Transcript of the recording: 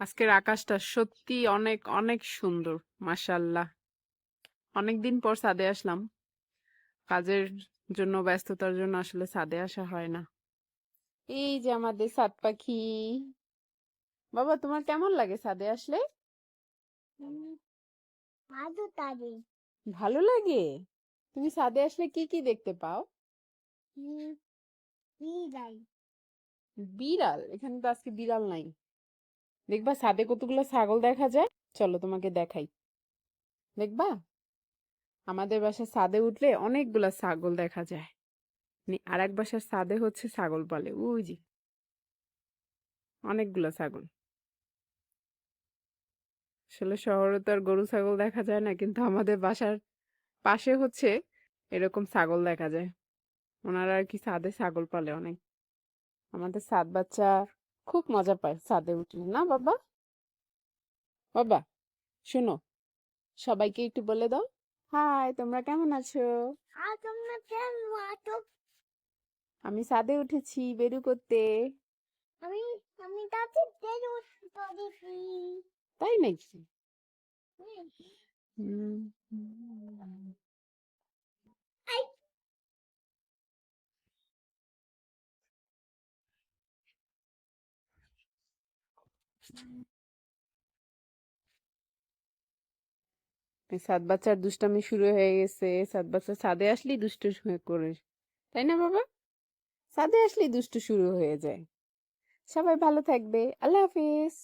আজকের আকাশটা সত্যি অনেক অনেক সুন্দর মাশাল্লাহ। অনেকদিন পর ছাদে আসলাম। কাজের জন্য ব্যস্ততার জন্য আসলে ছাদে আসা হয় না। এই যে আমাদের সাত পাখি। বাবা তোমার কেমন লাগে ছাদে আসলে? ভালো লাগে? তুমি ছাদে আসলে কি কি দেখতে পাও? বিড়াল? এখানে তো আজকে বিড়াল নাই। দেখবা সাদে কতগুলো ছাগল দেখা যায়। চলো তোমাকে দেখাই। দেখবা? আমাদের বাসার ছাদে উঠলে অনেকগুলা ছাগল দেখা যায়। আর এক বাসার সাদে হচ্ছে ছাগল পালে যে। অনেকগুলা ছাগল। আসলে শহরে তো আর গরু ছাগল দেখা যায় না, কিন্তু আমাদের বাসার পাশে হচ্ছে এরকম ছাগল দেখা যায়। ওনারা আর কি ছাদে ছাগল পালে অনেক। আমাদের সাত বাচ্চা খুব মজা পায় ছাদে উঠলে না বাবা? বাবা শোনো সবাইকে একটু বলে দাও। হাই তোমরা কেমন আছো? আমি ছাদে উঠেছি বেরু করতে। আমি আমি তাতে তেল করেছি তাই নাকি হুম। এই সাত বাচ্চার দুষ্টামি শুরু হয়ে গেছে। সাত বাচ্চা সাদে আসলেই দুষ্ট হয়ে করে তাই না বাবা? সাদে আসলেই দুষ্ট শুরু হয়ে যায়। সবাই ভালো থাকবে। আল্লাহ হাফিজ।